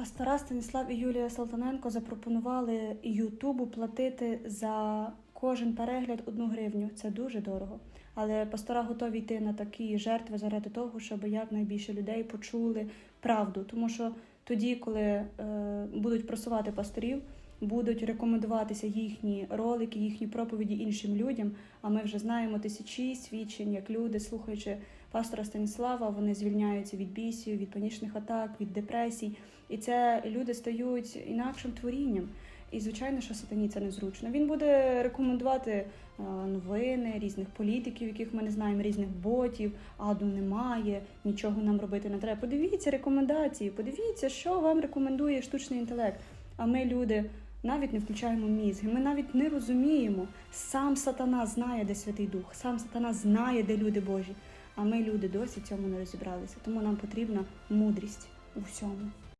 Пастора Станіслав і Юлія Салтаненко запропонували Ютубу платити за кожен перегляд одну гривню. Це дуже дорого. Але пастора готові йти на такі жертви заради того, щоб якнайбільше людей почули правду. Тому що тоді, коли е, будуть просувати пасторів, будуть рекомендуватися їхні ролики, їхні проповіді іншим людям. А ми вже знаємо тисячі свідчень, як люди, слухаючи пастора Станіслава, вони звільняються від бісів, від панічних атак, від депресій. І це люди стають інакшим творінням. І звичайно, що сатані це незручно. Він буде рекомендувати е, новини різних політиків, яких ми не знаємо, різних ботів, аду немає, нічого нам робити не треба. Подивіться рекомендації, подивіться, що вам рекомендує штучний інтелект. А ми, люди, навіть не включаємо мізги. Ми навіть не розуміємо. Сам сатана знає, де Святий Дух, сам сатана знає, де люди Божі. А ми, люди, досі цьому не розібралися. Тому нам потрібна мудрість у всьому.